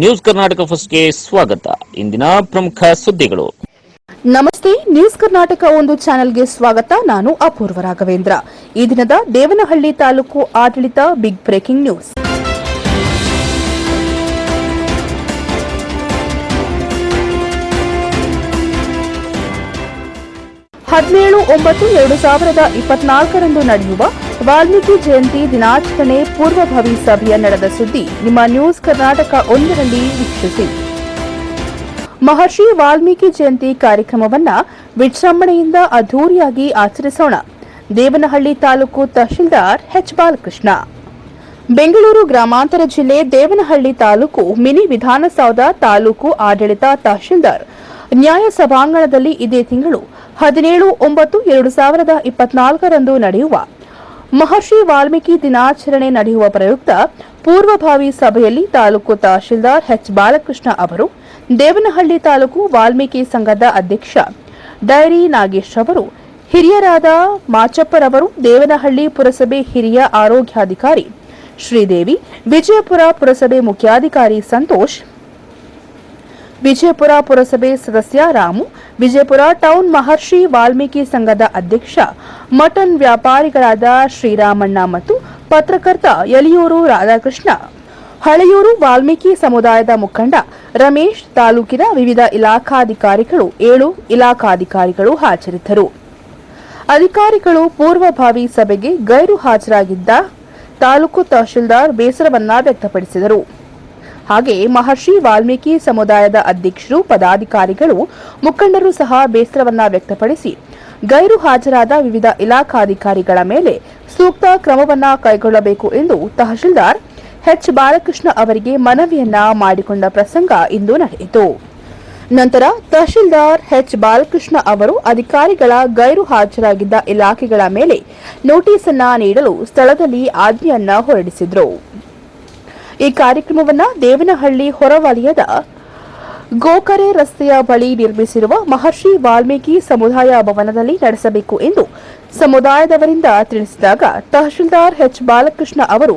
News Karnataka ಫಸ್ಟ್ಗೆ ಸ್ವಾಗತ. ಇಂದಿನ ಪ್ರಮುಖ ಸುದ್ದಿಗಳು. ನಮಸ್ತೆ, ನ್ಯೂಸ್ ಕರ್ನಾಟಕ ಒಂದು ಚಾನೆಲ್ಗೆ ಸ್ವಾಗತ. ನಾನು ಅಪೂರ್ವ ರಾಘವೇಂದ್ರ. ಈ ದಿನದ ದೇವನಹಳ್ಳಿ ತಾಲೂಕು ಆಡಳಿತ ಬಿಗ್ ಬ್ರೇಕಿಂಗ್ ನ್ಯೂಸ್. ಹದಿನೇಳು ಒಂಬತ್ತು ಎರಡು ಸಾವಿರದ ಇಪ್ಪತ್ನಾಲ್ಕರಂದು ನಡೆಯುವ ವಾಲ್ಮೀಕಿ ಜಯಂತಿ ದಿನಾಚರಣೆ ಪೂರ್ವಭಾವಿ ಸಭೆಯ ನಡೆದ ಸುದ್ದಿ ನಿಮ್ಮ ನ್ಯೂಸ್ ಕರ್ನಾಟಕ ಒಂದರಲ್ಲಿ ವೀಕ್ಷಿಸಿ. ಮಹರ್ಷಿ ವಾಲ್ಮೀಕಿ ಜಯಂತಿ ಕಾರ್ಯಕ್ರಮವನ್ನ ವಿಜೃಂಭಣೆಯಿಂದ ಅದ್ದೂರಿಯಾಗಿ ಆಚರಿಸೋಣ. ದೇವನಹಳ್ಳಿ ತಾಲೂಕು ತಹಶೀಲ್ದಾರ್ ಎಚ್ ಬಾಲಕೃಷ್ಣ. ಬೆಂಗಳೂರು ಗ್ರಾಮಾಂತರ ಜಿಲ್ಲೆ ದೇವನಹಳ್ಳಿ ತಾಲೂಕು ಮಿನಿ ವಿಧಾನಸೌಧ ತಾಲೂಕು ಆಡಳಿತ ತಹಶೀಲ್ದಾರ್. ನ್ಯಾಯ ಸಭಾಂಗಣದಲ್ಲಿ ಇದೇ ತಿಂಗಳು ಹದಿನೇಳು ಒಂಬತ್ತು ಎರಡು ಸಾವಿರದ ಇಪ್ಪತ್ನಾಲ್ಕರಂದು ನಡೆಯುವ ಮಹರ್ಷಿ ವಾಲ್ಮೀಕಿ ದಿನಾಚರಣೆ ನಡೆಯುವ ಪ್ರಯುಕ್ತ ಪೂರ್ವಭಾವಿ ಸಭೆಯಲ್ಲಿ ತಾಲೂಕು ತಹಶೀಲ್ದಾರ್ ಎಚ್ ಬಾಲಕೃಷ್ಣ ಅವರು, ದೇವನಹಳ್ಳಿ ತಾಲೂಕು ವಾಲ್ಮೀಕಿ ಸಂಘದ ಅಧ್ಯಕ್ಷ ಡೈರಿ ನಾಗೇಶ್ ಅವರು, ಹಿರಿಯರಾದ ಮಾಚಪ್ಪರವರು, ದೇವನಹಳ್ಳಿ ಪುರಸಭೆ ಹಿರಿಯ ಆರೋಗ್ಯಾಧಿಕಾರಿ ಶ್ರೀದೇವಿ, ವಿಜಯಪುರ ಪುರಸಭೆ ಮುಖ್ಯಾಧಿಕಾರಿ ಸಂತೋಷ್ ವಿಜಯಪುರ ಪುರಸಭೆ ಸದಸ್ಯ ರಾಮು, ವಿಜಯಪುರ ಟೌನ್ ಮಹರ್ಷಿ ವಾಲ್ಮೀಕಿ ಸಂಘದ ಅಧ್ಯಕ್ಷ ಮಟನ್ ವ್ಯಾಪಾರಿಗಳಾದ ಶ್ರೀರಾಮಣ್ಣ ಮತ್ತು ಪತ್ರಕರ್ತ ಯಲಿಯೂರು ರಾಧಾಕೃಷ್ಣ. ಹಳೆಯೂರು ವಾಲ್ಮೀಕಿ ಸಮುದಾಯದ ಮುಖಂಡ ರಮೇಶ್ ತಾಲೂಕಿನ ವಿವಿಧ ಇಲಾಖಾಧಿಕಾರಿಗಳು ಏಳು ಇಲಾಖಾಧಿಕಾರಿಗಳು ಹಾಜರಿದ್ದರು. ಅಧಿಕಾರಿಗಳು ಪೂರ್ವಭಾವಿ ಸಭೆಗೆ ಗೈರು ಹಾಜರಾಗಿದ್ದ ತಾಲೂಕು ತಹಶೀಲ್ದಾರ್ ಬೇಸರವನ್ನ ವ್ಯಕ್ತಪಡಿಸಿದರು. ಹಾಗೆ ಮಹರ್ಷಿ ವಾಲ್ಮೀಕಿ ಸಮುದಾಯದ ಅಧ್ಯಕ್ಷರು, ಪದಾಧಿಕಾರಿಗಳು, ಮುಖಂಡರು ಸಹ ಬೇಸರವನ್ನ ವ್ಯಕ್ತಪಡಿಸಿ ಗೈರು ಹಾಜರಾದ ವಿವಿಧ ಇಲಾಖಾಧಿಕಾರಿಗಳ ಮೇಲೆ ಸೂಕ್ತ ಕ್ರಮವನ್ನ ಕೈಗೊಳ್ಳಬೇಕು ಎಂದು ತಹಶೀಲ್ದಾರ್ ಎಚ್. ಬಾಲಕೃಷ್ಣ ಅವರಿಗೆ ಮನವಿಯನ್ನ ಮಾಡಿಕೊಂಡ ಪ್ರಸಂಗ ಇಂದು ನಡೆಯಿತು. ನಂತರ ತಹಶೀಲ್ದಾರ್ ಎಚ್. ಬಾಲಕೃಷ್ಣ ಅವರು ಅಧಿಕಾರಿಗಳ ಗೈರು ಹಾಜರಾಗಿದ್ದ ಇಲಾಖೆಗಳ ಮೇಲೆ ನೋಟಿಸ್ ನೀಡಲು ಸ್ಥಳದಲ್ಲಿ ಆಜ್ಞೆಯನ್ನ ಹೊರಡಿಸಿದ್ರು. ಈ ಕಾರ್ಯಕ್ರಮವನ್ನು ದೇವನಹಳ್ಳಿ ಹೊರವಲಯದ ಗೋಕರೆ ರಸ್ತೆಯ ಬಳಿ ನಿರ್ಮಿಸಿರುವ ಮಹರ್ಷಿ ವಾಲ್ಮೀಕಿ ಸಮುದಾಯ ಭವನದಲ್ಲಿ ನಡೆಸಬೇಕು ಎಂದು ಸಮುದಾಯದವರಿಂದ ತಿಳಿಸಿದಾಗ ತಹಶೀಲ್ದಾರ್ ಎಚ್ ಬಾಲಕೃಷ್ಣ ಅವರು,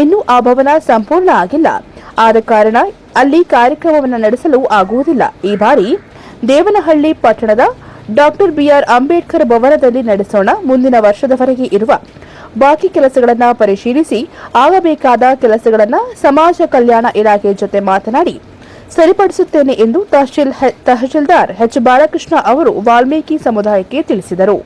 ಇನ್ನೂ ಆ ಭವನ ಸಂಪೂರ್ಣ ಆಗಿಲ್ಲ. ಆದ ಕಾರಣ ಅಲ್ಲಿ ಕಾರ್ಯಕ್ರಮವನ್ನು ನಡೆಸಲು ಆಗುವುದಿಲ್ಲ. ಈ ಬಾರಿ ದೇವನಹಳ್ಳಿ ಪಟ್ಟಣದ ಡಾಕ್ಟರ್ ಬಿಆರ್ ಅಂಬೇಡ್ಕರ್ ಭವನದಲ್ಲಿ ನಡೆಸೋಣ. ಮುಂದಿನ ವರ್ಷದವರೆಗೆ ಇರುವ ಬಾಕಿ ಕೆಲಸಗಳನ್ನು ಪರಿಶೀಲಿಸಿ ಆಗಬೇಕಾದ ಕೆಲಸಗಳನ್ನು ಸಮಾಜ ಕಲ್ಯಾಣ ಇಲಾಖೆ ಜೊತೆ ಮಾತನಾಡಿ ಸರಿಪಡಿಸುತ್ತೇನೆ ಎಂದು ತಹಶೀಲ್ ತಹಶೀಲ್ದಾರ್ ಎಚ್ ಬಾಲಕೃಷ್ಣ ಅವರು ವಾಲ್ಮೀಕಿ ಸಮುದಾಯಕ್ಕೆ ತಿಳಿಸಿದರು.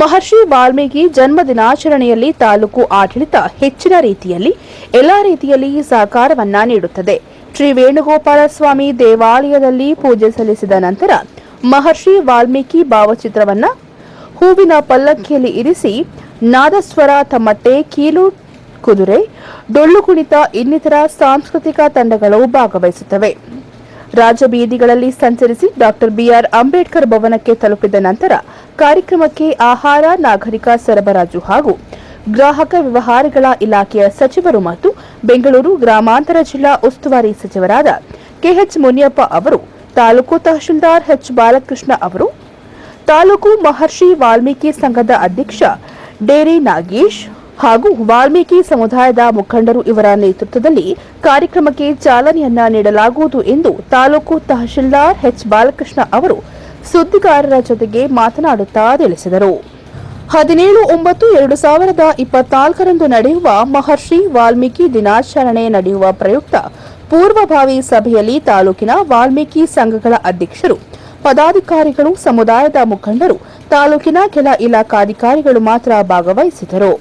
ಮಹರ್ಷಿ ವಾಲ್ಮೀಕಿ ಜನ್ಮ ದಿನಾಚರಣೆಯಲ್ಲಿ ತಾಲೂಕು ಆಡಳಿತ ಹೆಚ್ಚಿನ ರೀತಿಯಲ್ಲಿ ಎಲ್ಲಾ ರೀತಿಯಲ್ಲಿ ಸಹಕಾರವನ್ನ ನೀಡುತ್ತದೆ. ಶ್ರೀ ವೇಣುಗೋಪಾಲ ಸ್ವಾಮಿ ದೇವಾಲಯದಲ್ಲಿ ಪೂಜೆ ಸಲ್ಲಿಸಿದ ನಂತರ ಮಹರ್ಷಿ ವಾಲ್ಮೀಕಿ ಭಾವಚಿತ್ರವನ್ನ ಹೂವಿನ ಪಲ್ಲಕ್ಕಿಯಲ್ಲಿ ಇರಿಸಿ ನಾದಸ್ವರ ತಮ್ಮಟ್ಟೆ ಕೀಲು ಕುದುರೆ, ಡೊಳ್ಳು ಕುಣಿತ ಇನ್ನಿತರ ಸಾಂಸ್ಕೃತಿಕ ತಂಡಗಳು ಭಾಗವಹಿಸುತ್ತವೆ. ರಾಜಬೀದಿಗಳಲ್ಲಿ ಸಂಚರಿಸಿ ಡಾಕ್ಟರ್ ಬಿಆರ್ ಅಂಬೇಡ್ಕರ್ ಭವನಕ್ಕೆ ತಲುಪಿದ ನಂತರ ಕಾರ್ಯಕ್ರಮಕ್ಕೆ ಆಹಾರ, ನಾಗರಿಕ ಸರಬರಾಜು ಹಾಗೂ ಗ್ರಾಹಕ ವ್ಯವಹಾರಗಳ ಇಲಾಖೆಯ ಸಚಿವರು ಮತ್ತು ಬೆಂಗಳೂರು ಗ್ರಾಮಾಂತರ ಜಿಲ್ಲಾ ಉಸ್ತುವಾರಿ ಸಚಿವರಾದ ಕೆಎಚ್ ಮುನಿಯಪ್ಪ ಅವರು, ತಾಲೂಕು ತಹಶೀಲ್ದಾರ್ ಎಚ್ ಬಾಲಕೃಷ್ಣ ಅವರು, ತಾಲೂಕು ಮಹರ್ಷಿ ವಾಲ್ಮೀಕಿ ಸಂಘದ ಅಧ್ಯಕ್ಷ ಡೇರಿ ನಾಗೇಶ್ ಹಾಗೂ ವಾಲ್ಮೀಕಿ ಸಮುದಾಯದ ಮುಖಂಡರು ಇವರ ನೇತೃತ್ವದಲ್ಲಿ ಕಾರ್ಯಕ್ರಮಕ್ಕೆ ಚಾಲನೆಯನ್ನ ನೀಡಲಾಗುವುದು ಎಂದು ತಾಲೂಕು ತಹಶೀಲ್ದಾರ್ ಎಚ್ ಬಾಲಕೃಷ್ಣ ಅವರು ಸುದ್ದಿಗಾರರ ಜೊತೆಗೆ ಮಾತನಾಡುತ್ತಾ ತಿಳಿಸಿದರು. ಹದಿನೇಳು ಒಂಬತ್ತು ಎರಡು ಸಾವಿರದ ಇಪ್ಪತ್ನಾಲ್ಕರಂದು ನಡೆಯುವ ಮಹರ್ಷಿ ವಾಲ್ಮೀಕಿ ದಿನಾಚರಣೆ ನಡೆಯುವ ಪ್ರಯುಕ್ತ ಪೂರ್ವಭಾವಿ ಸಭೆಯಲ್ಲಿ ತಾಲೂಕಿನ ವಾಲ್ಮೀಕಿ ಸಂಘಗಳ ಅಧ್ಯಕ್ಷರು ಪದಾಧಿಕಾರಿಗಳು ಸಮುದಾಯದ ಮುಖಂಡರು ತಾಲೂಕಿನ ಕೆಲ ಇಲಾಖಾಧಿಕಾರಿಗಳು ಮಾತ್ರ ಭಾಗವಹಿಸಿದರು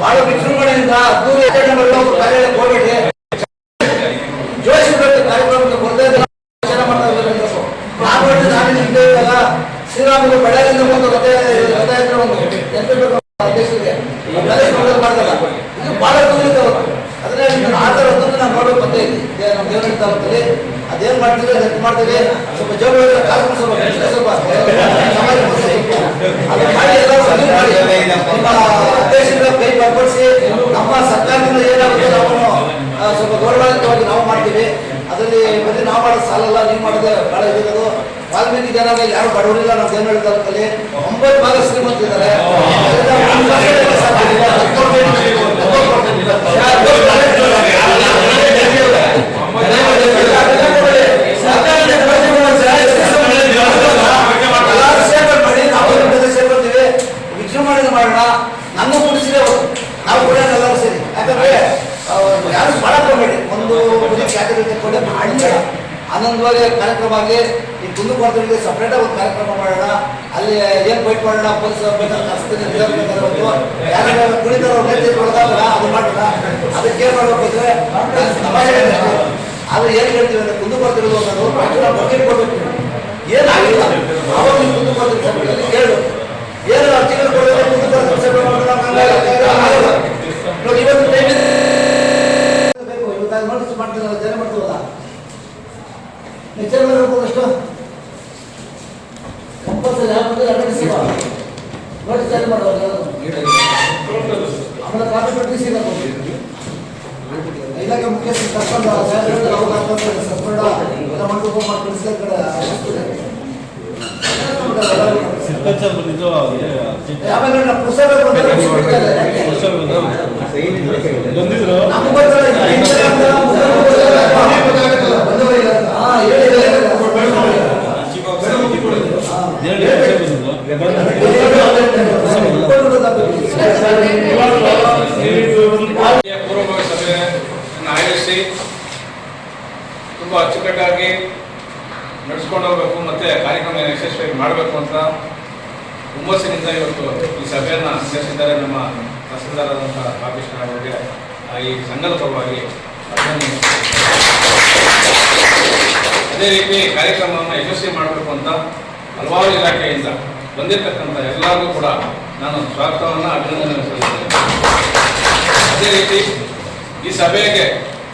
ಬಹಳ ವಿಜೃಂಭಣೆಯಿಂದ ಅದ್ದೂರಿ ಆಚರಣೆಗಳು ಕಾರ್ಯಾಲಯಕ್ಕೆ ಹೋಗ್ಬೇಡಿ ಜೋಡಿಸಬೇಕು ಕಾರ್ಯಕ್ರಮಕ್ಕೆ ಬರ್ತಾ ಇದ್ದಾರೆ ಆಚರಣೆ ಮಾಡ್ತಾ ಇದ್ದಾರೆ ನೀವು. ನಾನು ನೋಡಿ ನಾನು ನಿಮ್ಗೆ ಇವಾಗ ಶ್ರೀರಾಮುಲು ಬೆಳಗಿಂದ ಬಂದು ರಥ ರಥ ಯಾತ್ರೆ ಒಂದು ಎಂಟು ಬೇಕು ಅಧ್ಯಕ್ಷರಿಗೆ ಅದನ್ನೆಲ್ಲ ಸ್ವಾಗತ ಮಾಡ್ತಾರೆ ಇದು ಬಹಳ ದೂರಿದೆ ಅವರು ಅದನ್ನೇ ನಿಮ್ಮನ್ನು ಆ ಥರ ಹೊತ್ತನ್ನು ನಾನು ನೋಡೋಕೆ ಬಂದೆ ಇಲ್ಲಿ ದೇ- ನಮ್ಮ ದೇವರ ತಾಲೂಕಲ್ಲಿ ಅದೇನ್ ಮಾಡ್ತೀವಿ. ಸ್ವಲ್ಪ ಕಾಸು ಸ್ವಲ್ಪ ಸ್ವಲ್ಪ ಸಮಾಜ ಅದನ್ನ ಮಾಡಿ ಎಲ್ಲರೂ ಅದನ್ನ ಮಾಡಿ ನಿಮ್ಮ ಅಧ್ಯಕ್ಷರ ಕೈ ಬಲಪಡಿಸಿ ನಮ್ಮ ಸರ್ಕಾರದಿಂದ ಏನಾಗುತ್ತೆ ನಾವು ಸ್ವಲ್ಪ ಗೌರವಾನ್ವಿತವಾಗಿ ನಾವು ಮಾಡ್ತೀವಿ. ಅದರಲ್ಲಿ ಬರೀ ನಾವು ಮಾಡೋದು ಸಾಲಲ್ಲ, ನೀವು ಮಾಡೋದು ಭಾಳ ಇದಿರೋದು ವಾಲ್ಮೀಕಿ ಜನ ಯಾರು ಬಡವರಿಲ್ಲ ನಮ್ಮ ದೇವನಹಳ್ಳಿ ತಾಲೂಕಲ್ಲಿ. ಒಂಬತ್ತು ಭಾಗ ಶ್ರೀಮಂತಿದ್ದಾರೆ ಅದರಿಂದ ಒಂದು ಭಾಗ ಎಲ್ಲ ಸಾಕಾಗಿಲ್ಲ. ಹತ್ತು ಕೊಡ್ಬೇಕು. ಒಂಬತ್ತು ಕೊಡ್ಬೇಕು. ಸರ್ಕಾರದಿಂದ ಪ್ರಯತ್ನ ಮಾಡಿ. ಎಲ್ಲರೂ ಸೇರ್ಕೊಂಡು ಮಾಡಿ, ನಾವು ಅವ್ರ ಜೊತೆ ಸೇರ್ಕೊಳ್ತೀವಿ. ವಿಜೃಂಭಣೆಯಿಂದ ಮಾಡೋಣ ನನ್ನ ಕುಡಿಸಿದೆ ನಾವು ಕೂಡ ಎಲ್ಲರೂ ಸೇರಿ ಯಾಕಂದ್ರೆ ಆ, ಯಾರು ಮಾಡಕ್ ಹೋಗ್ಬೇಡಿ ಒಂದು ಬರೀ ಕ್ಯಾಟಗರಿ ತಗೊಂಡೆ ಮಾಡಬೇಡ ಆನಂದವಾಗಿ ಕಾರ್ಯಕ್ರಮ ಆಗಲಿ ಈ ಕುಂದುಕೊರತೆಗಳಿಗೆ ಸಪ್ರೇಟ್ ಆಗಿ ಒಂದು ಕಾರ್ಯಕ್ರಮ ಮಾಡೋಣ ಅಲ್ಲಿ ಏನ್ ಫೈಟ್ ಮಾಡೋಣ ಪೊಲೀಸ್ ಹೊಡೆದಾಗ ಅದು ಮಾಡೋಣ ಅದಕ್ಕೆ ಏನ್ ಮಾಡ್ಬೇಕು ಅಂದ್ರೆ ಸಮಾಜ. ಆದ್ರೆ ಏನ್ ಹೇಳ್ತೀವಿ ಅಂದ್ರೆ ಕುಂದುಕೊರತೆಗಳು ಅನ್ನೋದು ನಾವು ಬಕೆಟ್ ಕೊಡ್ಬೇಕು ಏನಾಗಿಲ್ಲ ಅವಾಗ ನೀವು ಕುಂದುಕೊರತೆ ಸಭೆಯಲ್ಲಿ ಕೇಳು ಏನು ಅರ್ಜಿಗಳು ಕೊಡೋದು ಕುಂದುಕೊರತೆ ಸಭೆ ಮಾಡೋದು ನಾವು ಹಂಗಾಗಿ ಆಗಲ್ಲ. ನೋಡಿ ಇವತ್ತು ಟೈಮ್ ಬೇಕು ಇವತ್ತು ನೋಟಿಸ್ ಮಾಡ್ತೀರಲ್ಲ ಜನ ಮಾಡ್ತೀವಲ್ಲ ಲೆಕ್ಚರ್ ಬರ್ಬೋದು ಅಷ್ಟು ಕಂಪಲ್ಸರಿ ಯಾವ ಬಂದ್ರೆ ನೋಟಿಸ್ ಇಲ್ಲ ನೋಟಿಸ್ ಜಾರಿ ಮಾಡೋದು ಆಮೇಲೆ ಕಾಪಿ ನೋಟಿಸ್ ಇಲ್ಲ ಇಲಾಖೆ ಮುಖ್ಯಸ್ಥರು ಕರ್ಕೊಂಡು ತಿಳಿಸಿದ ಕಡೆ. ಸಿಗ್ನೇಚರ್ ಬಂದಿದ್ದು ಆಮೇಲೆ ಪುಸ್ತಕ. ಬಂದಿದ್ರು ನಮ್ಗೆ ಗೊತ್ತಲ್ಲ, ಇದು ಇಂಥದ್ದು ಅಂತ ಪುಸ್ತಕ ಬಂದವರಿಗೆ. ಹಾ, ಹೇಳಿ, ಹೇಳಿ, ಹೇಳಿ. ಎರಡು ಲಕ್ಷ ಬಂದಿದ್ದು ಈ ಪೂರ್ವಭಾವಿ ಸಭೆಯನ್ನು ಆಯೋಜಿಸಿ ತುಂಬ ಅಚ್ಚುಕಟ್ಟಾಗಿ ನಡೆಸ್ಕೊಂಡು ಹೋಗ್ಬೇಕು ಮತ್ತೆ ಕಾರ್ಯಕ್ರಮ ಯಶಸ್ವಿಯಾಗಿ ಮಾಡಬೇಕು ಅಂತ ಇವತ್ತು ಈ ಸಭೆಯನ್ನು ನಡೆಸಿದ್ದಾರೆ ನಮ್ಮ ತಹಸೀಲ್ದಾರಾದಂಥ ಬಾಲಕೃಷ್ಣ ಅವರಿಗೆ ಈ ಸಂಘದ ಪರವಾಗಿ ಅದೇ ರೀತಿ ಕಾರ್ಯಕ್ರಮವನ್ನು ಯಶಸ್ವಿ ಮಾಡಬೇಕು ಅಂತ ಹಲವಾರು ಇಲಾಖೆಯಿಂದ ಬಂದಿರತಕ್ಕಂಥ ಎಲ್ಲರಿಗೂ ಕೂಡ ನಾನು ಸ್ವಾಗತವನ್ನು ಅಭಿನಂದನೆ ಸಲ್ಲಿಸ್ತೇನೆ. ಅದೇ ರೀತಿ ಈ ಸಭೆಗೆ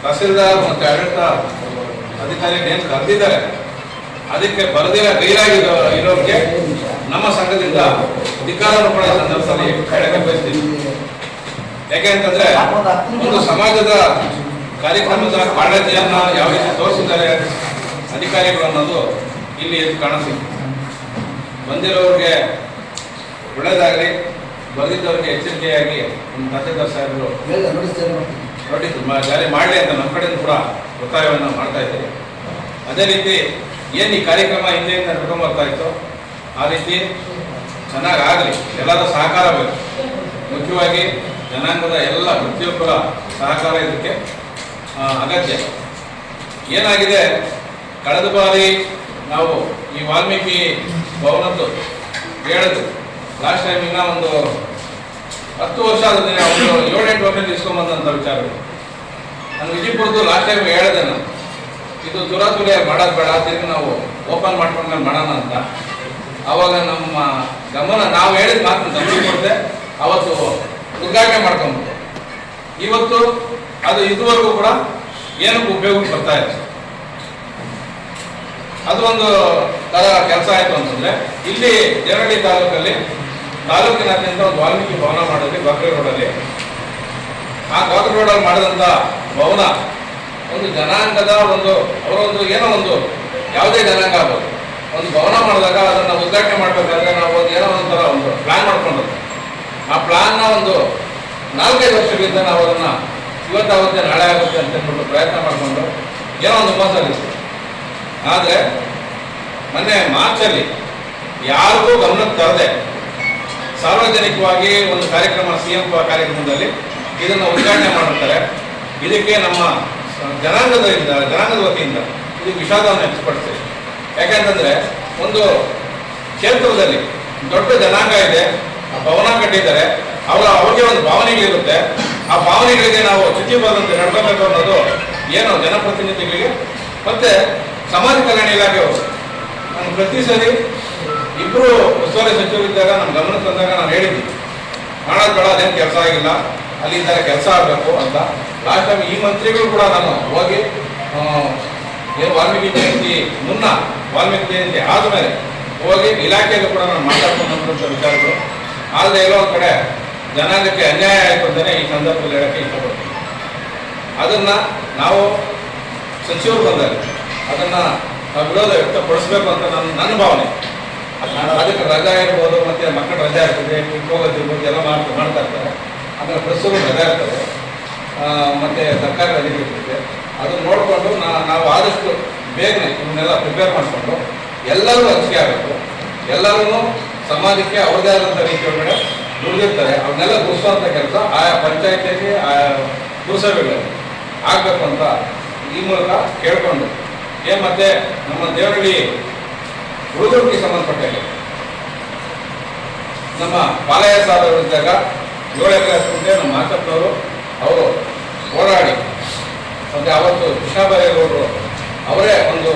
ತಹಸೀಲ್ದಾರ್ ಮತ್ತು ಆಡಳಿತ ಅಧಿಕಾರಿಗಳು ಏನು ಕರೆದಿದ್ದಾರೆ ಅದಕ್ಕೆ ಬರದಿರ ಗೈರಾಗಿ ಇರೋರಿಗೆ ನಮ್ಮ ಸಂಘದಿಂದ ಅಧಿಕಾರವನ್ನು ಕೂಡ ಈ ಸಂದರ್ಭದಲ್ಲಿ ಹೇಳಕ್ಕೆ ಬಯಸ್ತೀನಿ. ಯಾಕೆ ಅಂತಂದ್ರೆ ಒಂದು ಸಮಾಜದ ಕಾರ್ಯಕ್ರಮದ ಕಾಳಜಿಯನ್ನ ಯಾವ ರೀತಿ ತೋರಿಸಿದ್ದಾರೆ ಅಧಿಕಾರಿಗಳು ಅನ್ನೋದು ಇಲ್ಲಿ ಎದ್ದು ಕಾಣಿಸ್ತಿದೆ ಬಂದಿರೋರಿಗೆ ಒಳ್ಳೇದಾಗಲಿ ಬರೆದಿದ್ದವರಿಗೆ ಎಚ್ಚರಿಕೆಯಾಗಿ ನಮ್ಮ ತಹಸೀಲ್ದಾರ್ ಸಾಹೇಬರು ಮಾಡ್ತೀನಿ. ಜಾರಿ ಮಾಡಲಿ ಅಂತ ನಮ್ಮ ಕಡೆಯಿಂದ ಕೂಡ ಒತ್ತಾಯವನ್ನು ಮಾಡ್ತಾ ಇದ್ದೀವಿ ಅದೇ ರೀತಿ ಏನು ಈ ಕಾರ್ಯಕ್ರಮ ಹಿಂದೆಯಿಂದ ನಡ್ಕೊಂಡು ಬರ್ತಾ ಇತ್ತು? ಆ ರೀತಿ ಚೆನ್ನಾಗಾಗಲಿ. ಎಲ್ಲರ ಸಹಕಾರ ಬೇಕು. ಮುಖ್ಯವಾಗಿ ಜನಾಂಗದ ಎಲ್ಲ ಪ್ರತಿಯೊಬ್ಬರ ಸಹಕಾರ ಇದಕ್ಕೆ ಅಗತ್ಯ. ಏನಾಗಿದೆ? ಕಳೆದ ಬಾರಿ ನಾವು ಈ ವಾಲ್ಮೀಕಿ ಭವನದ್ದು ಹೇಳಿದ್ರು ಲಾಸ್ಟ್ ಟೈಮ್ ಇನ್ನ ಒಂದು ಹತ್ತು ವರ್ಷ ಆದ್ರೆ ಒಂದು ಏಳೆಂಟು ವರ್ಷ ಇಸ್ಕೊಂಬಂದಂಥ ವಿಚಾರಗಳು ನಾನು ವಿಜಯಪುರದ್ದು ಲಾಸ್ಟ್ ಟೈಮ್ ಹೇಳಿದೆ ನಾನು. ಇದು ದುರಾತುಲೆ ಮಾಡೋದು ಬೇಡ, ತಿರ್ಗಿ ನಾವು ಓಪನ್ ಮಾಡ್ಕೊಂಡ್ಮೇಲೆ ಮಾಡೋಣ ಅಂತ. ಅವಾಗ ನಮ್ಮ ಗಮನ ನಾವು ಹೇಳಿದ ಮಾತು ಗಮನ ಕೊಡದೆ ಅವತ್ತು ಉದ್ಘಾಟನೆ ಮಾಡ್ಕೊಂಬಿಟ್ಟೆ ಇವತ್ತು ಅದು ಇದುವರೆಗೂ ಕೂಡ ಏನಕ್ಕೆ ಉಪಯೋಗಕ್ಕೆ ಬರ್ತಾ ಇತ್ತು ಅದು ಒಂದು ತರ ಕೆಲಸ ಆಯಿತು ಅಂತಂದ್ರೆ ಇಲ್ಲಿ ಜರಳಿ ತಾಲೂಕಲ್ಲಿ ತಾಲೂಕಿನಾದ್ಯಂತ ಒಂದು ವಾಲ್ಮೀಕಿ ಭವನ ಮಾಡಿದ್ವಿ ಬಾಕ್ರೆ ರೋಡಲ್ಲಿ. ಆ ಬಾಕ್ರೆ ರೋಡಲ್ಲಿ ಮಾಡಿದಂತ ಭವನ ಒಂದು ಜನಾಂಗದ ಒಂದು ಅವರ ಒಂದು ಏನೋ ಒಂದು ಯಾವುದೇ ಜನಾಂಗ ಆಗ್ಬೋದು. ಒಂದು ಭವನ ಮಾಡಿದಾಗ ಅದನ್ನು ಉದ್ಘಾಟನೆ ಮಾಡಬೇಕಾದ್ರೆ ನಾವು ಒಂದು ಏನೋ ಒಂಥರ ಒಂದು ಪ್ಲಾನ್ ಮಾಡ್ಕೊಂಡದ್ದು ಆ ಪ್ಲಾನ್ನ ಒಂದು ನಾಲ್ಕೈದು ವರ್ಷಗಳಿಂದ ನಾವು ಅದನ್ನ ಇವತ್ತಾಗುತ್ತೆ ನಾಳೆ ಆಗುತ್ತೆ ಅಂತ ಹೇಳ್ಬಿಟ್ಟು ಪ್ರಯತ್ನ ಮಾಡಿಕೊಂಡು ಏನೋ ಒಂದು ಮೋಸಲ್ಲಿತ್ತು ಆದರೆ ಮೊನ್ನೆ ಮಾರ್ಚಲ್ಲಿ ಯಾರಿಗೂ ಗಮನಕ್ಕೆ ತರದೆ ಸಾರ್ವಜನಿಕವಾಗಿ ಒಂದು ಕಾರ್ಯಕ್ರಮ ಸಿ ಎಂ ಕಾರ್ಯಕ್ರಮದಲ್ಲಿ ಇದನ್ನು ಉದ್ಘಾಟನೆ ಮಾಡುತ್ತಾರೆ ಇದಕ್ಕೆ ನಮ್ಮ ಜನಾಂಗದಿಂದ ಜನಾಂಗದ ವತಿಯಿಂದ ಇದು ವಿಷಾದವನ್ನು ವ್ಯಕ್ತಪಡಿಸ್ತೀವಿ ಯಾಕಂತಂದ್ರೆ ಒಂದು ಕ್ಷೇತ್ರದಲ್ಲಿ ದೊಡ್ಡ ಜನಾಂಗ ಇದೆ, ಆ ಭವನ ಕಟ್ಟಿದ್ದಾರೆ, ಅವರ ಅವ್ರಿಗೆ ಒಂದು ಭಾವನೆಗಳಿರುತ್ತೆ ಆ ಭಾವನೆಗಳಿಗೆ ನಾವು ಚುಚಿಬಾರದಂತೆ ಬರೆದಂತೆ ನಡ್ಕೋಬೇಕು ಅನ್ನೋದು ಏನು ಜನಪ್ರತಿನಿಧಿಗಳಿಗೆ, ಮತ್ತೆ ಸಮಾಜ ಕಲ್ಯಾಣ ಇಲಾಖೆಯವರು ನಾನು ಪ್ರತಿ ಸರಿ ಇಬ್ಬರು ಉಸ್ತುವಾರಿ ಸಚಿವರಿದ್ದಾಗ ನಮ್ಮ ಗಮನ ತಂದಾಗ ನಾನು ಹೇಳಿದ್ವಿ ಮಾಡೋದು ಬೇಡ, ಅದೇನು ಕೆಲಸ ಆಗಿಲ್ಲ, ಅಲ್ಲಿ ಕೆಲಸ ಆಗಬೇಕು ಅಂತ. ಲಾಸ್ಟ್ ಟೈಮ್ ಈ ಮಂತ್ರಿಗಳು ಕೂಡ ನಾನು ಹೋಗಿ ಏನು ವಾಲ್ಮೀಕಿ ಜಯಂತಿ ಮುನ್ನ ವಾಲ್ಮೀಕಿ ಜಯಂತಿ ಆದಮೇಲೆ ಹೋಗಿ ಇಲಾಖೆಯಲ್ಲೂ ಕೂಡ ನಾನು ಮಾತಾಡ್ಕೊಂಡಂಥ ವಿಚಾರಗಳು. ಆದರೆ ಎಲ್ಲೋ ಒಂದು ಕಡೆ ಜನಾಂಗಕ್ಕೆ ಅನ್ಯಾಯ ಆಯಿತು ಅಂತಲೇ ಈ ಸಂದರ್ಭದಲ್ಲಿ ಹೇಳಕ್ಕೆ ಇಷ್ಟಪಡ್ತೀನಿ. ಅದನ್ನು ನಾವು ಸಚಿವರು ಬಂದಾಗ ಅದನ್ನು ನಾವು ವಿರೋಧ ವ್ಯಕ್ತಪಡಿಸಬೇಕು ಅಂತ ನನ್ನ ನನ್ನ ಭಾವನೆ. ಅದಕ್ಕೆ ರಜಾ ಇರ್ಬೋದು ಮತ್ತು ಮಕ್ಕಳ ರಜಾ ಇರ್ತದೆ ಹೋಗೋದಿರ್ಬೋದು ಎಲ್ಲ ಮಾಡ್ತಾ ಮಾಡ್ತಾ ಇರ್ತಾರೆ. ಆಮೇಲೆ ಬಸ್ಸುಗಳು ರಜಾ ಇರ್ತದೆ. ಮತ್ತೆ ಸರ್ಕಾರಿ ರಜೆ ಇರ್ತದೆ. ಅದನ್ನ ನೋಡಿಕೊಂಡು ನಾವು ಆದಷ್ಟು ಬೇಗನೆ ಇವನ್ನೆಲ್ಲ ಪ್ರಿಪೇರ್ ಮಾಡಿಕೊಂಡು ಎಲ್ಲರೂ ಹಂಚಿಕೆ ಆಗಬೇಕು. ಎಲ್ಲರೂ ಸಮಾಜಕ್ಕೆ ಅವ್ರದೇ ಆದಂಥ ರೀತಿಯೊಳಗಡೆ ದುಡಿದಿರ್ತಾರೆ. ಅವನ್ನೆಲ್ಲ ಗುರುಸುವಂಥ ಕೆಲಸ ಆಯಾ ಪಂಚಾಯತಿಯಲ್ಲಿ ಆಯಾ ಪುರಸಭೆಗಳಲ್ಲಿ ಆಗಬೇಕು ಅಂತ ಈ ಮೂಲಕ ಕೇಳಿಕೊಂಡು, ಏ ಮತ್ತೆ ನಮ್ಮ ದೇವರಳ್ಳಿ ಹುಡುಗರಿಗೆ ಸಂಬಂಧಪಟ್ಟಲ್ಲಿ ನಮ್ಮ ಪಾಲಯ ಸಾಧಕರು ಇದ್ದಾಗ ಏಳು ಎಕರೆ ನಮ್ಮ ಮಾತಪ್ಪನವರು ಅವರು ಹೋರಾಡಿ ಮತ್ತೆ ಅವತ್ತು ಕೃಷ್ಣಬೈರೇಗೌಡರು ಅವರೇ ಒಂದು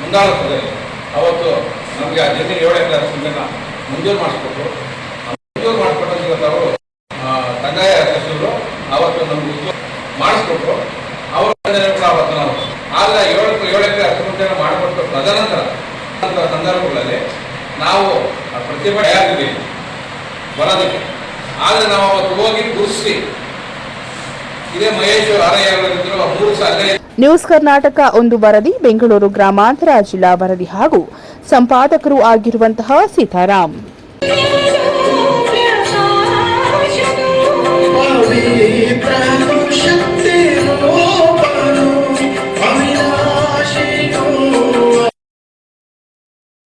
ಮುಂದಾಳತ್ವದಲ್ಲಿ. ಅವತ್ತು ನಮಗೆ ಆ ಜಮೀನು ಏಳು ಎಕರೆ ಹಸ್ಕೊಂಡನ್ನ ಮಂಜೂರು ಮಾಡಿಸ್ಕೊಟ್ರು. ಮಂಜೂರು ಮಾಡಿಕೊಟ್ಟ ಇವತ್ತು ಅವರು ಕಂದಾಯ ಸಚಿವರು ಅವತ್ತು ನಮ್ಗೆ ಮಾಡಿಸ್ಕೊಟ್ರು. ಅವರ ಕೂಡ ಅವತ್ತು ನಾವು ಆದ್ರೆ ಏಳು ಏಳು ಎಕರೆ ಹಸ್ಕೊಂಡನ್ನ ಮಾಡಿಕೊಟ್ಟು ತದನಂತರ ಸಂದರ್ಭಗಳಲ್ಲಿ ನಾವು ಪ್ರತಿಭಟನೆ ಆಗಿದ್ದೀವಿ ಬರೋದಕ್ಕೆ. ಆದರೆ ನಾವು ಅವತ್ತು ಹೋಗಿ ಗುರುಸಿ ಇದೇ ನ್ಯೂಸ್ ಕರ್ನಾಟಕ ಒಂದು ವರದಿ ಬೆಂಗಳೂರು ಗ್ರಾಮಾಂತರ ಜಿಲ್ಲಾ ವರದಿ ಹಾಗೂ ಸಂಪಾದಕರು ಆಗಿರುವಂತಹ ಸೀತಾರಾಮ್ ಿ.